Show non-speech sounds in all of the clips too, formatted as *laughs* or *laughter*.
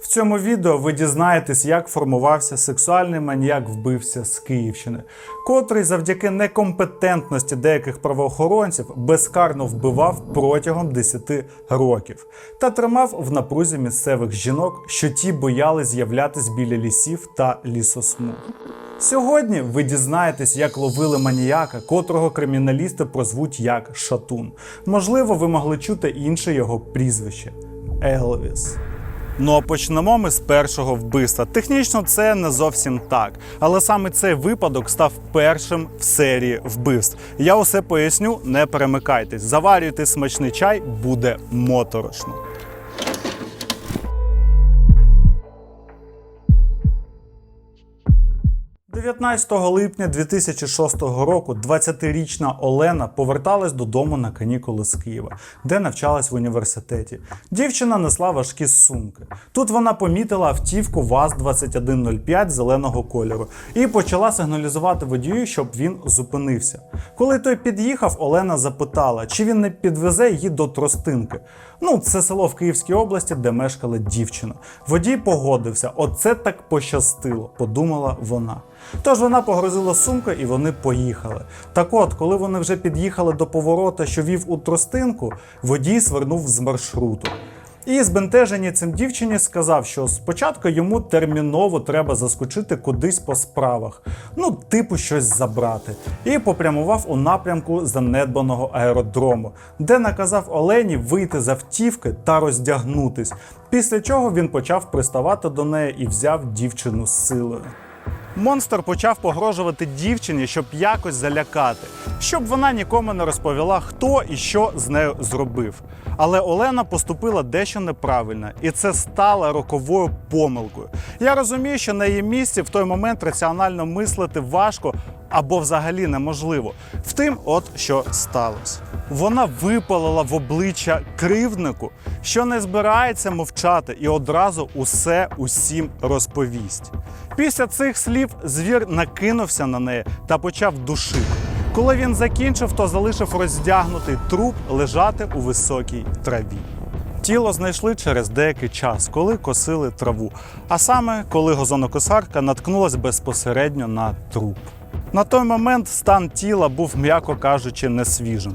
В цьому відео ви дізнаєтесь, як формувався сексуальний маніяк вбивця з Київщини, котрий завдяки некомпетентності деяких правоохоронців безкарно вбивав протягом 10 років та тримав в напрузі місцевих жінок, що ті боялись з'являтись біля лісів та лісосмуг. Сьогодні ви дізнаєтесь, як ловили маніяка, котрого криміналісти прозвуть як Шатун. Можливо, ви могли чути інше його прізвище Елвіс. Ну а почнемо ми з першого вбивства. Технічно це не зовсім так, але саме цей випадок став першим в серії вбивств. Я усе поясню, не перемикайтесь. Заварюйте смачний чай, буде моторошно. 19 липня 2006 року 20-річна Олена поверталась додому на канікули з Києва, де навчалась в університеті. Дівчина несла важкі сумки. Тут вона помітила автівку ВАЗ-2105 зеленого кольору і почала сигналізувати водію, щоб він зупинився. Коли той під'їхав, Олена запитала, чи він не підвезе її до тростинки. Ну, це село в Київській області, де мешкала дівчина. Водій погодився. Оце так пощастило, подумала вона. Тож вона погрузила сумку і вони поїхали. Так от, коли вони вже під'їхали до поворота, що вів у тростинку, водій свернув з маршруту. І збентежені цим дівчині сказав, що спочатку йому терміново треба заскочити кудись по справах, ну, типу щось забрати, і попрямував у напрямку занедбаного аеродрому, де наказав Олені вийти з автівки та роздягнутись. Після чого він почав приставати до неї і взяв дівчину з силою. Монстр почав погрожувати дівчині, щоб якось залякати, щоб вона нікому не розповіла, хто і що з нею зробив. Але Олена поступила дещо неправильно, і це стало роковою помилкою. Я розумію, що на її місці в той момент раціонально мислити важко або взагалі неможливо. Втім, от що сталося. Вона випалила в обличчя кривднику, що не збирається мовчати, і одразу усе усім розповість. Після цих слів звір накинувся на неї та почав душити. Коли він закінчив, то залишив роздягнутий труп лежати у високій траві. Тіло знайшли через деякий час, коли косили траву, а саме коли газонокосарка наткнулась безпосередньо на труп. На той момент стан тіла був, м'яко кажучи, несвіжим.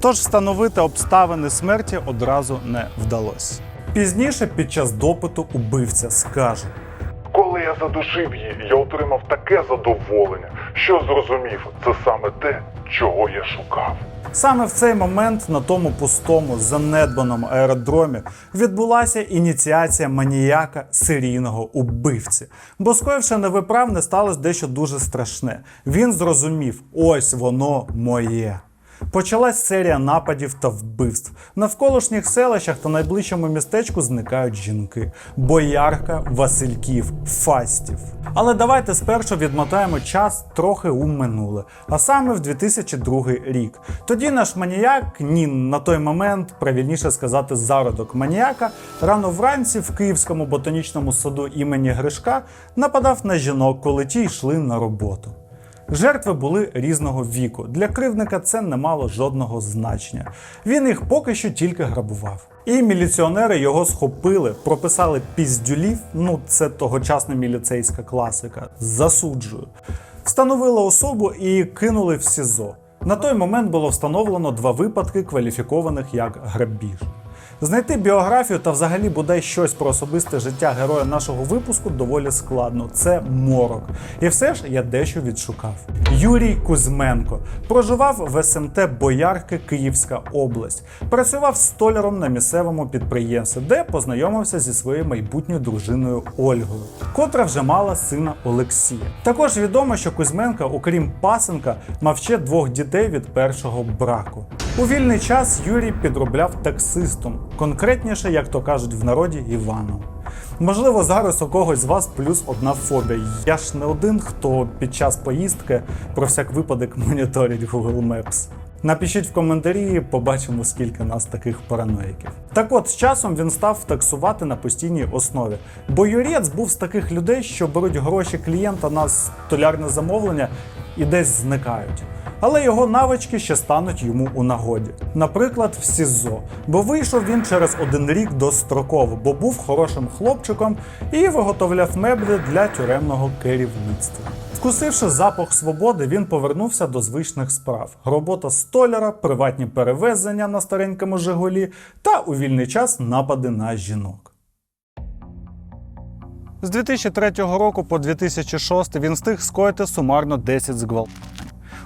Тож встановити обставини смерті одразу не вдалося. Пізніше, під час допиту, убивця скаже: задушив її, я отримав таке задоволення, що зрозумів, це саме те, чого я шукав. Саме в цей момент на тому пустому занедбаному аеродромі відбулася ініціація маніяка серійного убивці. Бо скоївши невиправне, сталося дещо дуже страшне. Він зрозумів: ось воно моє. Почалась серія нападів та вбивств. Навколишніх селищах та найближчому містечку зникають жінки: Боярка, Васильків, Фастів. Але давайте спершу відмотаємо час трохи у минуле, а саме в 2002 рік. Тоді наш маніяк, ні, на той момент, правильніше сказати, зародок маніяка, рано вранці в Київському ботанічному саду імені Гришка нападав на жінок, коли ті йшли на роботу. Жертви були різного віку. Для кривника це не мало жодного значення. Він їх поки що тільки грабував. І міліціонери його схопили, прописали піздюлів, ну це тогочасна міліцейська класика. Засуджую. Встановили особу і кинули в СІЗО. На той момент було встановлено два випадки, кваліфікованих як грабіж. Знайти біографію та взагалі бодай щось про особисте життя героя нашого випуску доволі складно. Це морок. І все ж я дещо відшукав. Юрій Кузьменко проживав в СМТ Боярки, Київська область. Працював столяром на місцевому підприємстві, де познайомився зі своєю майбутньою дружиною Ольгою, котра вже мала сина Олексія. Також відомо, що Кузьменко, окрім пасенка, мав ще двох дітей від першого браку. У вільний час Юрій підробляв таксистом, конкретніше, як то кажуть в народі, Іваном. Можливо, зараз у когось з вас плюс одна фобія. Я ж не один, хто під час поїздки про всяк випадок *laughs* моніторить Google Maps. Напишіть в коментарі, побачимо, скільки нас таких параноїків. Так от, з часом він став таксувати на постійній основі. Бо юрець був з таких людей, що беруть гроші клієнта на столярне замовлення і десь зникають. Але його навички ще стануть йому у нагоді. Наприклад, в СІЗО, бо вийшов він через один рік достроково, бо був хорошим хлопчиком і виготовляв меблі для тюремного керівництва. Вкусивши запах свободи, він повернувся до звичних справ: робота столяра, приватні перевезення на старенькому Жигулі та у вільний час напади на жінок. З 2003 року по 2006 він встиг скоїти сумарно 10 зґвалтувань.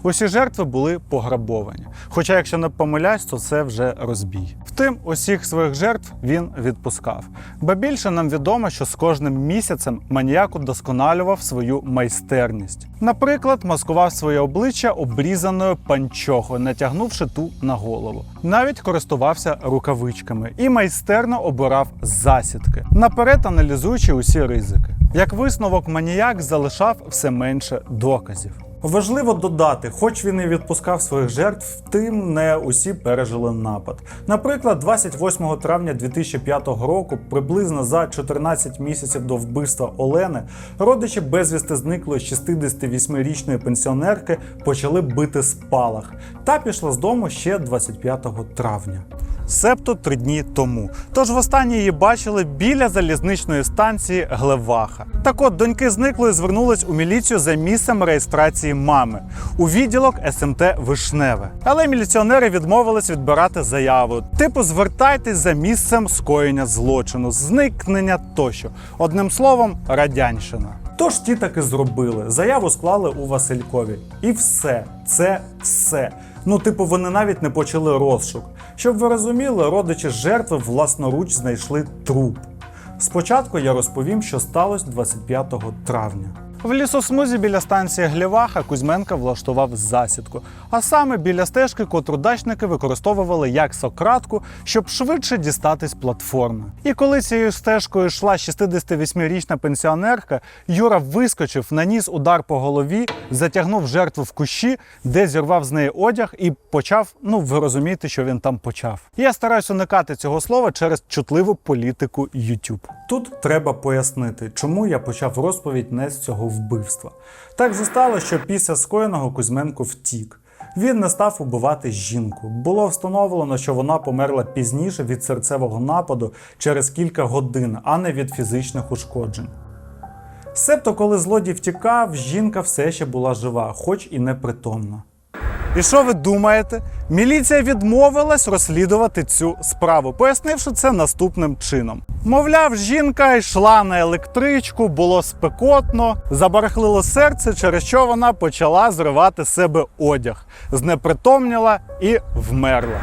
Усі жертви були пограбовані. Хоча, якщо не помиляюсь, то це вже розбій. Втім, усіх своїх жертв він відпускав. Ба більше нам відомо, що з кожним місяцем маніяк удосконалював свою майстерність. Наприклад, маскував своє обличчя обрізаною панчохою, натягнувши ту на голову. Навіть користувався рукавичками і майстерно обирав засідки, наперед аналізуючи усі ризики. Як висновок, маніяк залишав все менше доказів. Важливо додати, хоч він і відпускав своїх жертв, втім не усі пережили напад. Наприклад, 28 травня 2005 року, приблизно за 14 місяців до вбивства Олени, родичі безвісти зниклої 68-річної пенсіонерки почали бити спалах та пішла з дому ще 25 травня. Себто три дні тому. Тож востаннє її бачили біля залізничної станції Глеваха. Так от доньки зниклої звернулись у міліцію за місцем реєстрації мами у відділок СМТ Вишневе. Але міліціонери відмовились відбирати заяву. Типу, звертайтесь за місцем скоєння злочину, зникнення тощо. Одним словом, радянщина. Тож ті таки зробили. Заяву склали у Василькові. І все, це все. Ну, типу, вони навіть не почали розшук. Щоб ви розуміли, родичі жертви власноруч знайшли труп. Спочатку я розповім, що сталося 25 травня. В лісосмузі біля станції Гліваха Кузьменка влаштував засідку, а саме біля стежки, котру дачники використовували як сократку, щоб швидше дістатись платформи. І коли цією стежкою йшла 68-річна пенсіонерка, Юра вискочив, наніс удар по голові, затягнув жертву в кущі, де зірвав з неї одяг і почав. Ну, ви розумієте, що він там почав. Я стараюсь уникати цього слова через чутливу політику YouTube. Тут треба пояснити, чому я почав розповідь не з цього вбивства. Так же що після скоєного Кузьменко втік. Він не став убивати жінку. Було встановлено, що вона померла пізніше від серцевого нападу через кілька годин, а не від фізичних ушкоджень. Себто, коли злодій втікав, жінка все ще була жива, хоч і непритомна. І що ви думаєте? Міліція відмовилась розслідувати цю справу, пояснивши це наступним чином. Мовляв, жінка йшла на електричку, було спекотно, забарахлило серце, через що вона почала зривати себе одяг, знепритомніла і вмерла.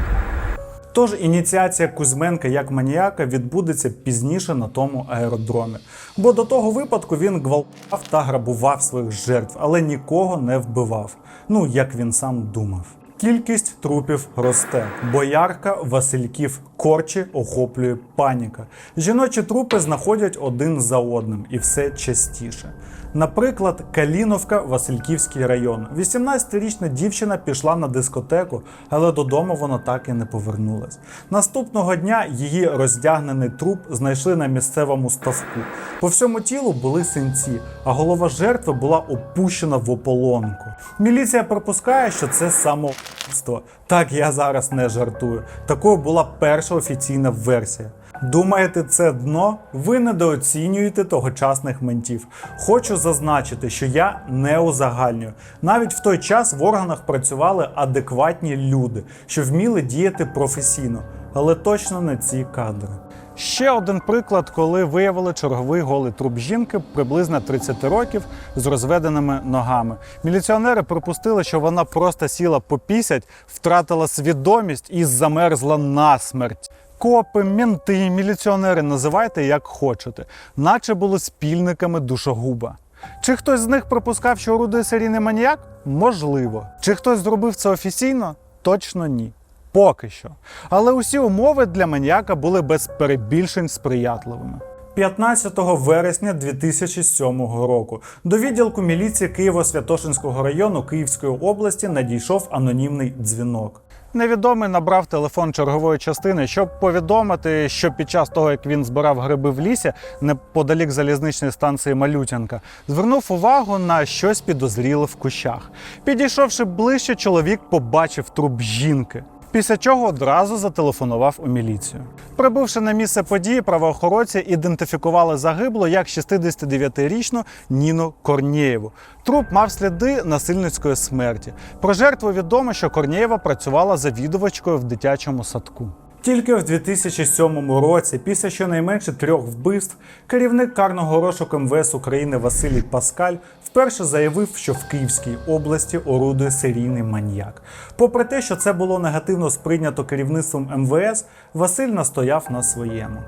Тож ініціація Кузьменка як маніяка відбудеться пізніше на тому аеродромі. Бо до того випадку він гвалтував та грабував своїх жертв, але нікого не вбивав. Ну як він сам думав. Кількість трупів росте. Боярка Васильків корчі охоплює паніка. Жіночі трупи знаходять один за одним і все частіше. Наприклад, Каліновка, Васильківський район. 18-річна дівчина пішла на дискотеку, але додому вона так і не повернулась. Наступного дня її роздягнений труп знайшли на місцевому ставку. По всьому тілу були синці, а голова жертви була опущена в ополонку. Міліція припускає, що це самоубивство. Так я зараз не жартую. Такою була перша офіційна версія. Думаєте, це дно? Ви недооцінюєте тогочасних ментів. Хочу зазначити, що я не узагальнюю. Навіть в той час в органах працювали адекватні люди, що вміли діяти професійно, але точно не ці кадри. Ще один приклад, коли виявили черговий голий труп жінки приблизно 30 років з розведеними ногами. Міліціонери припустили, що вона просто сіла попісять, втратила свідомість і замерзла насмерть. Копи, мінти, міліціонери називайте як хочете, наче були спільниками душогуба. Чи хтось з них припускав, що орудує серійний маніяк? Можливо. Чи хтось зробив це офіційно? Точно ні. Поки що. Але усі умови для маніяка були без перебільшень сприятливими. 15 вересня 2007 року до відділку міліції Києво-Святошинського району Київської області надійшов анонімний дзвінок. Невідомий набрав телефон чергової частини, щоб повідомити, що під час того, як він збирав гриби в лісі неподалік залізничної станції Малютянка, звернув увагу на щось підозріле в кущах. Підійшовши ближче, чоловік побачив труп жінки. Після чого одразу зателефонував у міліцію. Прибувши на місце події, правоохоронці ідентифікували загиблу як 69-річну Ніну Корнієву. Труп мав сліди насильницької смерті. Про жертву відомо, що Корнієва працювала завідувачкою в дитячому садку. Тільки в 2007 році, після щонайменше трьох вбивств, керівник карного розшуку МВС України Василій Паскаль вперше заявив, що в Київській області орудує серійний маньяк. Попри те, що це було негативно сприйнято керівництвом МВС, Василь настояв на своєму.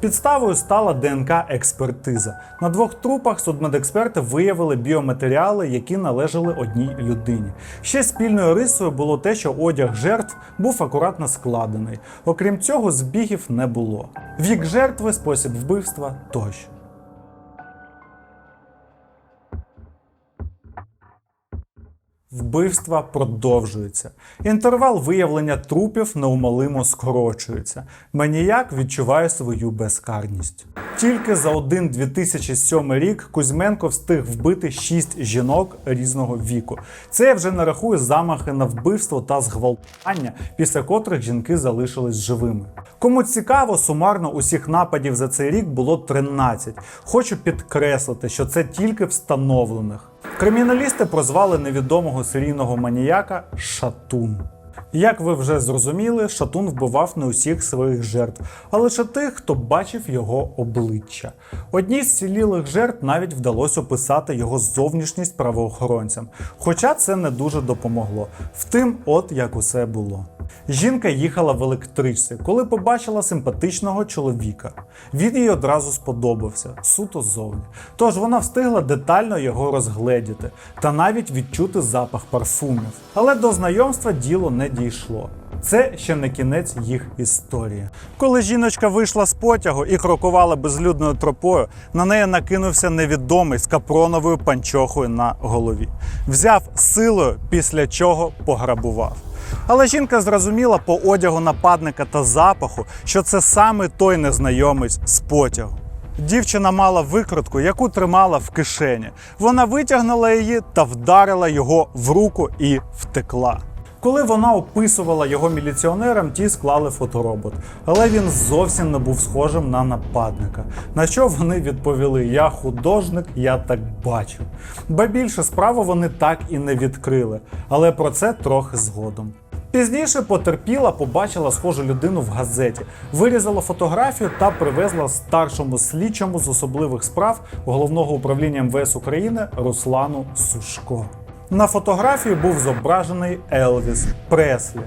Підставою стала ДНК-експертиза. На двох трупах судмедексперти виявили біоматеріали, які належали одній людині. Ще спільною рисою було те, що одяг жертв був акуратно складений. Окрім цього, збігів не було. Вік жертви, спосіб вбивства тощо. Вбивства продовжуються. Інтервал виявлення трупів неумолимо скорочується. Маніяк відчуває свою безкарність. Тільки за один 2007 рік Кузьменко встиг вбити 6 жінок різного віку. Це вже не рахую замахи на вбивство та зґвалтування, після котрих жінки залишились живими. Кому цікаво, сумарно усіх нападів за цей рік було 13. Хочу підкреслити, що це тільки встановлених. Криміналісти прозвали невідомого серійного маніяка Шатун. Як ви вже зрозуміли, Шатун вбивав не усіх своїх жертв, а лише тих, хто бачив його обличчя. Одній з цілілих жертв навіть вдалося описати його зовнішність правоохоронцям, хоча це не дуже допомогло. Втім, от як усе було. Жінка їхала в електричці, коли побачила симпатичного чоловіка. Він їй одразу сподобався, суто ззовні. Тож вона встигла детально його розгледіти та навіть відчути запах парфумів. Але до знайомства діло не дійшло. Це ще не кінець їх історії. Коли жіночка вийшла з потягу і крокувала безлюдною тропою, на неї накинувся невідомий з капроновою панчохою на голові. Взяв силою, після чого пограбував. Але жінка зрозуміла по одягу нападника та запаху, що це саме той незнайомець з потягу. Дівчина мала викрутку, яку тримала в кишені. Вона витягнула її та вдарила його в руку і втекла. Коли вона описувала його міліціонерам, ті склали фоторобот, але він зовсім не був схожим на нападника. На що вони відповіли: Я художник, я так бачу. Ба більше справу вони так і не відкрили, але про це трохи згодом. Пізніше потерпіла, побачила схожу людину в газеті, вирізала фотографію та привезла старшому слідчому з особливих справ головного управління МВС України Руслану Сушко. На фотографії був зображений Елвіс Преслі.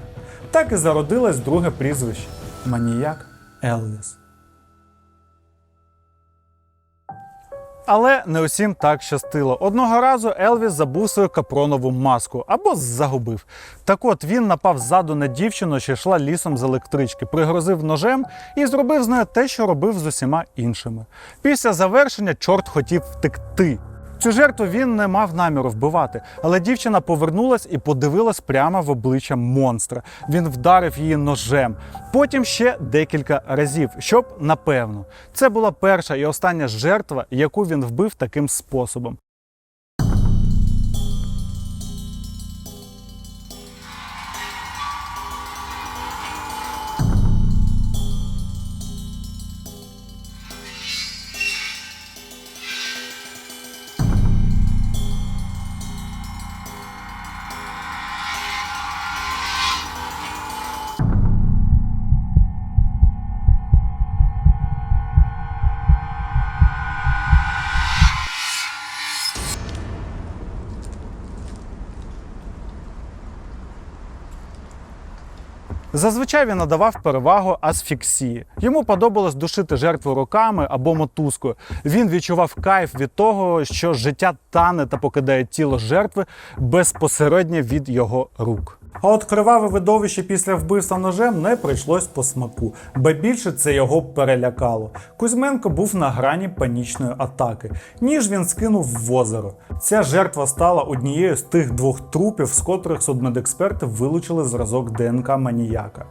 Так і зародилось друге прізвище Маніяк Елвіс. Але не усім так щастило. Одного разу Елвіс забув свою капронову маску або загубив. Так от він напав ззаду на дівчину, що йшла лісом з електрички, пригрозив ножем і зробив з нею те, що робив з усіма іншими. Після завершення чорт хотів втекти. Цю жертву він не мав наміру вбивати, але дівчина повернулась і подивилась прямо в обличчя монстра. Він вдарив її ножем, потім ще декілька разів, щоб напевно. Це була перша і остання жертва, яку він вбив таким способом. Зазвичай він надавав перевагу асфіксії. Йому подобалось душити жертву руками або мотузкою. Він відчував кайф від того, що життя тане та покидає тіло жертви безпосередньо від його рук. А от криваве видовище після вбивства ножем не прийшлось по смаку, бо більше це його перелякало. Кузьменко був на грані панічної атаки. Ніж він скинув в озеро. Ця жертва стала однією з тих двох трупів, з котрих судмедексперти вилучили зразок ДНК маніяка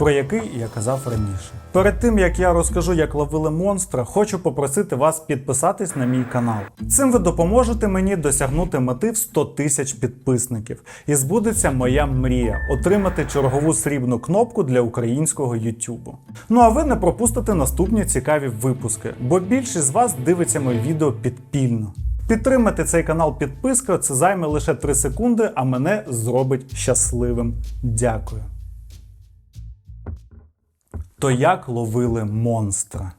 про який я казав раніше. Перед тим як я розкажу, як ловили монстра, хочу попросити вас підписатись на мій канал. Цим ви допоможете мені досягнути мети в 100 тисяч підписників. І збудеться моя мрія отримати чергову срібну кнопку для українського YouTube. Ну а ви не пропустите наступні цікаві випуски, бо більшість з вас дивиться мої відео підпільно. Підтримати цей канал підпискою це займе лише 3 секунди, а мене зробить щасливим. Дякую. То як ловили монстра?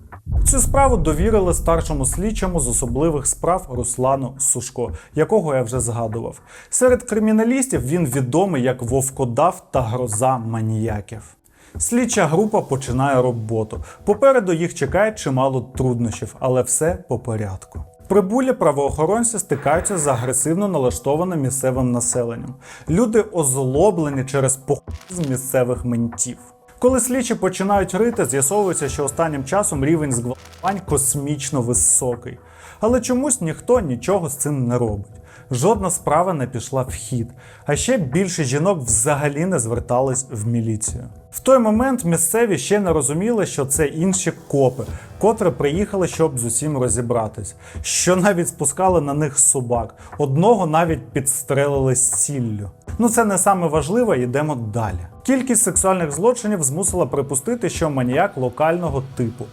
Цю справу довірили старшому слідчому з особливих справ Руслану Сушко, якого я вже згадував. Серед криміналістів він відомий як вовкодав та гроза маніяків. Слідча група починає роботу. Попереду їх чекає чимало труднощів, але все по порядку. Прибулі правоохоронці стикаються з агресивно налаштованим місцевим населенням. Люди озлоблені через похуй з місцевих ментів. Коли слідчі починають рити, з'ясовується, що останнім часом рівень зґвалтувань космічно високий. Але чомусь ніхто нічого з цим не робить. Жодна справа не пішла в хід, а ще більше жінок взагалі не звертались в міліцію. В той момент місцеві ще не розуміли, що це інші копи, котрі приїхали, щоб з усім розібратись, що навіть спускали на них собак. Одного навіть підстрелили з сіллю. Ну це не саме важливе, йдемо далі. Кількість сексуальних злочинів змусила припустити, що маніяк локального типу.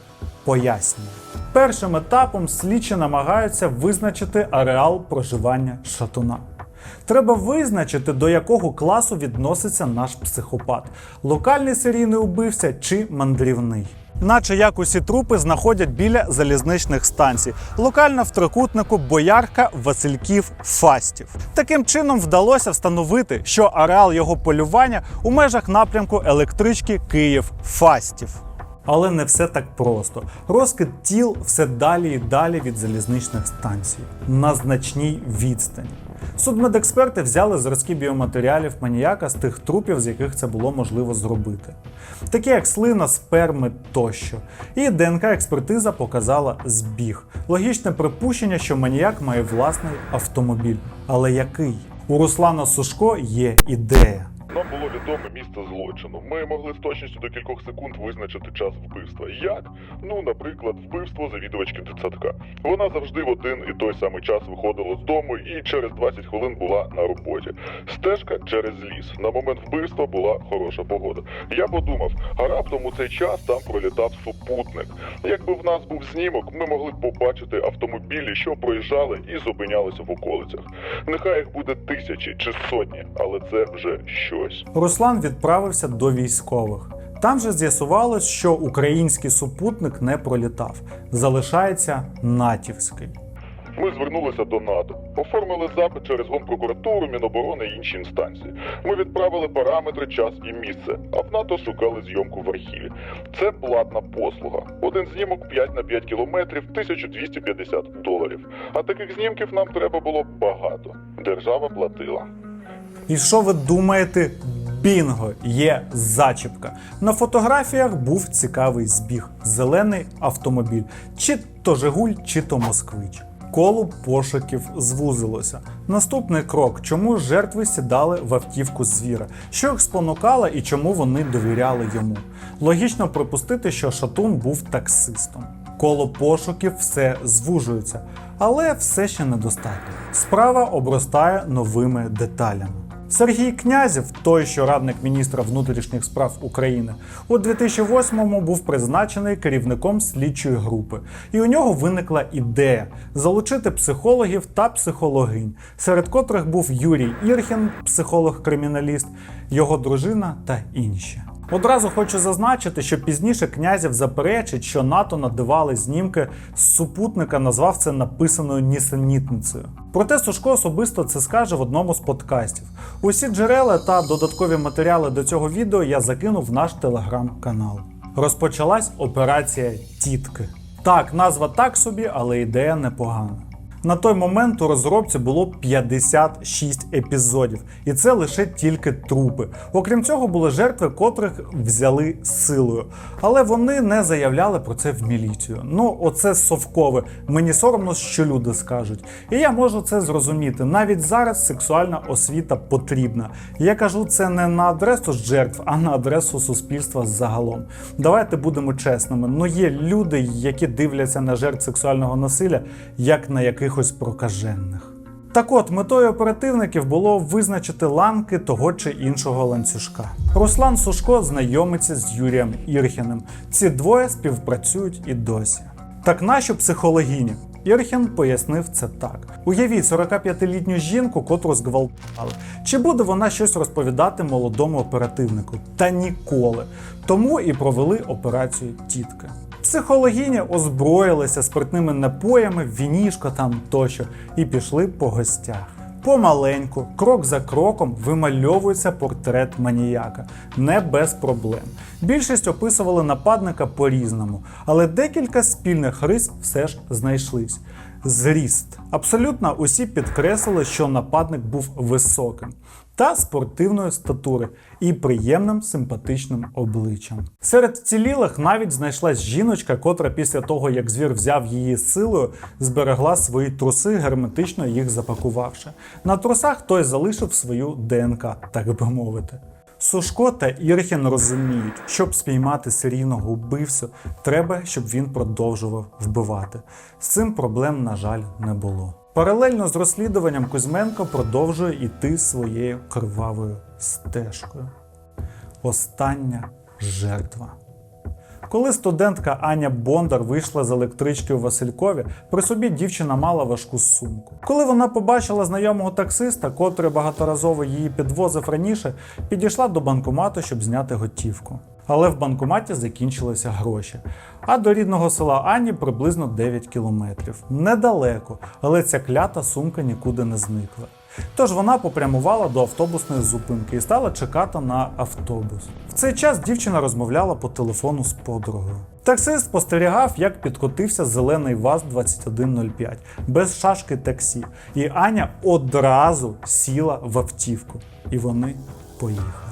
Пояснюю. Першим етапом слідчі намагаються визначити ареал проживання шатуна. Треба визначити, до якого класу відноситься наш психопат: локальний серійний убивця чи мандрівний. Наче як усі трупи знаходять біля залізничних станцій, локально в трикутнику Боярка, Васильків, Фастів. Таким чином вдалося встановити, що ареал його полювання у межах напрямку електрички Київ-Фастів. Але не все так просто. Розкид тіл все далі і далі від залізничних станцій на значній відстані. Судмедексперти взяли зразки біоматеріалів маніяка з тих трупів, з яких це було можливо зробити, такі як слина, сперми тощо. І ДНК-експертиза показала збіг. Логічне припущення, що маніяк має власний автомобіль. Але який? У Руслана Сушко є ідея. Нам було відоме місце злочину. Ми могли з точністю до кількох секунд визначити час вбивства. Як? Ну, наприклад, вбивство завідувачки дитсадка. Вона завжди в один і той самий час виходила з дому і через 20 хвилин була на роботі. Стежка через ліс. На момент вбивства була хороша погода. Я подумав, а раптом у цей час там пролітав супутник. Якби в нас був знімок, ми могли б побачити автомобілі, що проїжджали і зупинялися в околицях. Нехай їх буде тисячі чи сотні, але це вже щось. Руслан відправився до військових. Там же з'ясувалось, що український супутник не пролітав, залишається натівський. Ми звернулися до НАТО, оформили запит через Гонпрокуратуру, Міноборони і інші інстанції. Ми відправили параметри, час і місце, а в НАТО шукали зйомку в архіві. Це платна послуга. Один знімок 5 на 5 кілометрів, 1250 доларів. А таких знімків нам треба було багато. Держава платила. І що ви думаєте? Бінго, є зачіпка. На фотографіях був цікавий збіг: зелений автомобіль, чи то Жигуль, чи то Москвич. Коло пошуків звузилося. Наступний крок: чому жертви сідали в автівку звіра? Що їх спонукало і чому вони довіряли йому? Логічно припустити, що Шатун був таксистом. Коло пошуків все звужується, але все ще недостатньо. Справа обростає новими деталями. Сергій Князів, той, що радник міністра внутрішніх справ України, у 2008-му був призначений керівником слідчої групи, і у нього виникла ідея залучити психологів та психологинь, серед котрих був Юрій Ірхін, психолог-криміналіст, його дружина та інші. Одразу хочу зазначити, що пізніше князів заперечить, що НАТО надавали знімки з супутника, назвав це написаною нісенітницею. Проте Сушко особисто це скаже в одному з подкастів. Усі джерела та додаткові матеріали до цього відео я закинув в наш телеграм-канал. Розпочалась операція Тітки. Так, назва так собі, але ідея непогана. На той момент у розробці було 56 епізодів, і це лише тільки трупи. Окрім цього, були жертви, котрих взяли силою. Але вони не заявляли про це в міліцію. Ну, оце совкове. Мені соромно, що люди скажуть. І я можу це зрозуміти. Навіть зараз сексуальна освіта потрібна. Я кажу це не на адресу жертв, а на адресу суспільства загалом. Давайте будемо чесними. Ну є люди, які дивляться на жертв сексуального насилля як на якихось прокажених. Так от, метою оперативників було визначити ланки того чи іншого ланцюжка. Руслан Сушко знайомиться з Юрієм Ірхіним. Ці двоє співпрацюють і досі. Так нащо психологіні? Ірхін пояснив це так: уявіть 45-літню жінку, котру зґвалтували. Чи буде вона щось розповідати молодому оперативнику? Та ніколи. Тому і провели операцію тітка. Психологині озброїлися спиртними напоями, вінішко там тощо, і пішли по гостях. Помаленьку, крок за кроком, вимальовується портрет маніяка, не без проблем. Більшість описували нападника по-різному, але декілька спільних рис все ж знайшлись. Зріст. Абсолютно усі підкреслили, що нападник був високим та спортивної статури і приємним симпатичним обличчям. Серед вцілілих навіть знайшлась жіночка, котра після того, як звір взяв її силою, зберегла свої труси, герметично їх запакувавши. На трусах той залишив свою ДНК, так би мовити. Сушко та Ірхін розуміють, щоб спіймати серійного вбивцю, треба, щоб він продовжував вбивати. З цим проблем, на жаль, не було. Паралельно з розслідуванням Кузьменко продовжує йти своєю кривавою стежкою. Остання жертва. Коли студентка Аня Бондар вийшла з електрички у Василькові, при собі дівчина мала важку сумку. Коли вона побачила знайомого таксиста, котрий багаторазово її підвозив раніше, підійшла до банкомату, щоб зняти готівку. Але в банкоматі закінчилися гроші. А до рідного села Ані приблизно 9 кілометрів. Недалеко, але ця клята сумка нікуди не зникла. Тож вона попрямувала до автобусної зупинки і стала чекати на автобус. В цей час дівчина розмовляла по телефону з подругою. Таксист спостерігав, як підкотився зелений ВАЗ-2105 без шашки таксі, і Аня одразу сіла в автівку. І вони поїхали.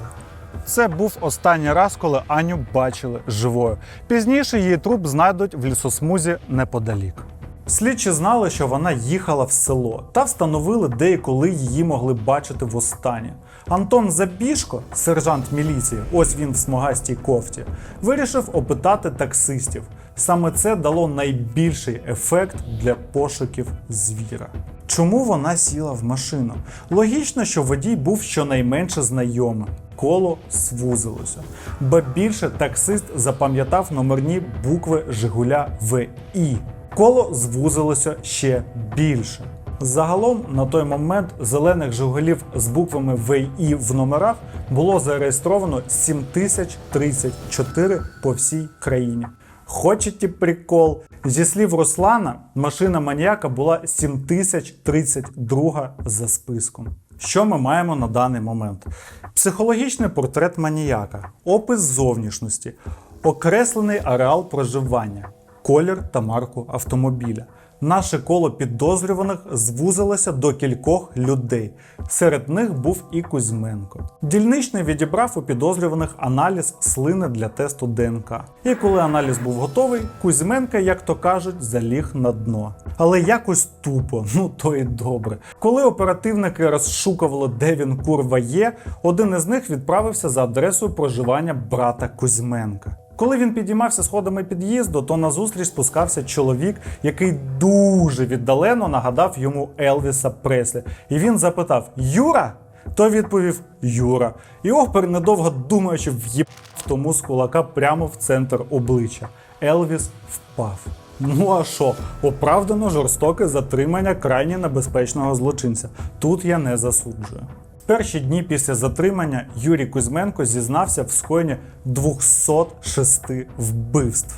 Це був останній раз, коли Аню бачили живою. Пізніше її труп знайдуть в лісосмузі неподалік. Слідчі знали, що вона їхала в село та встановили, де і коли її могли бачити востаннє. Антон Забішко, сержант міліції, ось він в смугастій кофті, вирішив опитати таксистів. Саме це дало найбільший ефект для пошуків звіра. Чому вона сіла в машину? Логічно, що водій був щонайменше знайомим. Коло звузилося. Ба більше таксист запам'ятав номерні букви Жигуля ВІ. Коло звузилося ще більше. Загалом на той момент зелених Жигулів з буквами ВІ в номерах було зареєстровано 7034 по всій країні. Хочете прикол? Зі слів Руслана, машина маніяка була 7032 за списком. Що ми маємо на даний момент? Психологічний портрет маніяка, опис зовнішності, окреслений ареал проживання, колір та марку автомобіля. Наше коло підозрюваних звузилося до кількох людей. Серед них був і Кузьменко. Дільничний відібрав у підозрюваних аналіз слини для тесту ДНК. І коли аналіз був готовий, Кузьменко, як то кажуть, заліг на дно. Але якось тупо, ну то і добре. Коли оперативники розшукували, де він курва є, один із них відправився за адресою проживання брата Кузьменка. Коли він підіймався сходами під'їзду, то назустріч спускався чоловік, який дуже віддалено нагадав йому Елвіса Преслі. І він запитав: Юра? Той відповів Юра. І Опер, недовго думаючи, в'їб тому з кулака прямо в центр обличчя. Елвіс впав. Ну а що? Оправдано жорстоке затримання крайне небезпечного злочинця. Тут я не засуджую. Перші дні після затримання Юрій Кузьменко зізнався в скоєнні 206 вбивств.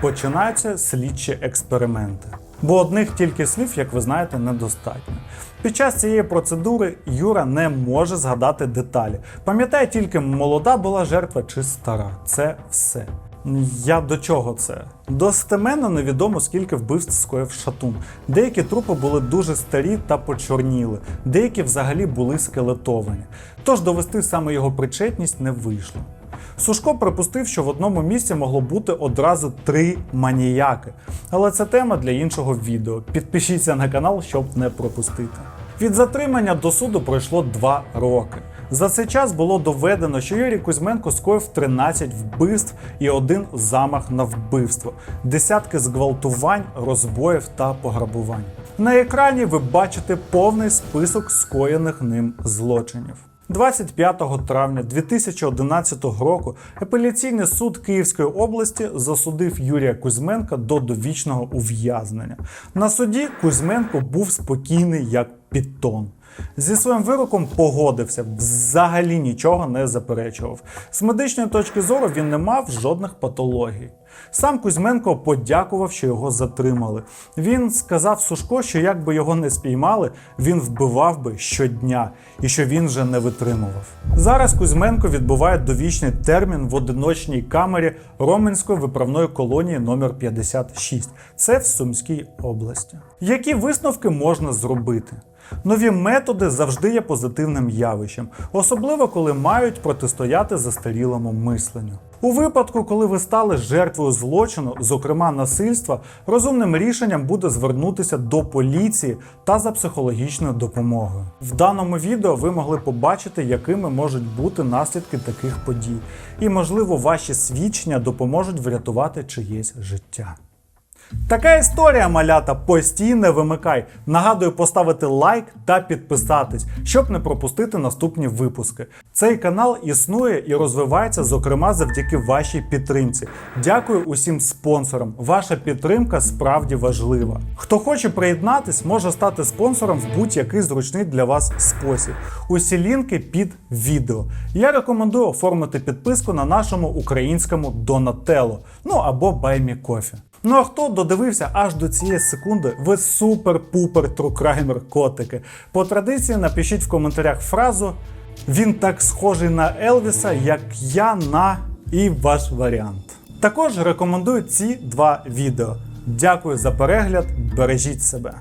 Починаються слідчі експерименти. Бо одних тільки слів, як ви знаєте, недостатньо. Під час цієї процедури Юра не може згадати деталі. Пам'ятає тільки, молода була жертва чи стара. Це все. Я до чого це? Достеменно невідомо, скільки вбивств скоїв шатун. Деякі трупи були дуже старі та почорніли, деякі взагалі були скелетовані. Тож довести саме його причетність не вийшло. Сушко припустив, що в одному місці могло бути одразу три маніяки. Але це тема для іншого відео. Підпишіться на канал, щоб не пропустити. Від затримання до суду пройшло два роки. За цей час було доведено, що Юрій Кузьменко скоїв 13 вбивств і один замах на вбивство, десятки зґвалтувань, розбоїв та пограбувань. На екрані ви бачите повний список скоєних ним злочинів. 25 травня 2011 року апеляційний суд Київської області засудив Юрія Кузьменка до довічного ув'язнення. На суді Кузьменко був спокійний як підтон. Зі своїм вироком погодився, взагалі нічого не заперечував. З медичної точки зору він не мав жодних патологій. Сам Кузьменко подякував, що його затримали. Він сказав Сушко, що якби його не спіймали, він вбивав би щодня і що він вже не витримував. Зараз Кузьменко відбуває довічний термін в одиночній камері Роменської виправної колонії номер 56. Це в Сумській області. Які висновки можна зробити? Нові методи завжди є позитивним явищем, особливо коли мають протистояти застарілому мисленню. У випадку, коли ви стали жертвою злочину, зокрема насильства, розумним рішенням буде звернутися до поліції та за психологічною допомогою. В даному відео ви могли побачити, якими можуть бути наслідки таких подій, і, можливо, ваші свідчення допоможуть врятувати чиєсь життя. Така історія, малята, постійно вимикай. Нагадую поставити лайк та підписатись, щоб не пропустити наступні випуски. Цей канал існує і розвивається, зокрема, завдяки вашій підтримці. Дякую усім спонсорам. Ваша підтримка справді важлива. Хто хоче приєднатись, може стати спонсором в будь-який зручний для вас спосіб. Усі лінки під відео. Я рекомендую оформити підписку на нашому українському Donatello, ну або BuyMeCoffee. Ну а хто додивився аж до цієї секунди, ви супер-пупер трукраймер котики. По традиції напишіть в коментарях фразу Він так схожий на Елвіса, як я на і ваш варіант. Також рекомендую ці два відео. Дякую за перегляд, бережіть себе.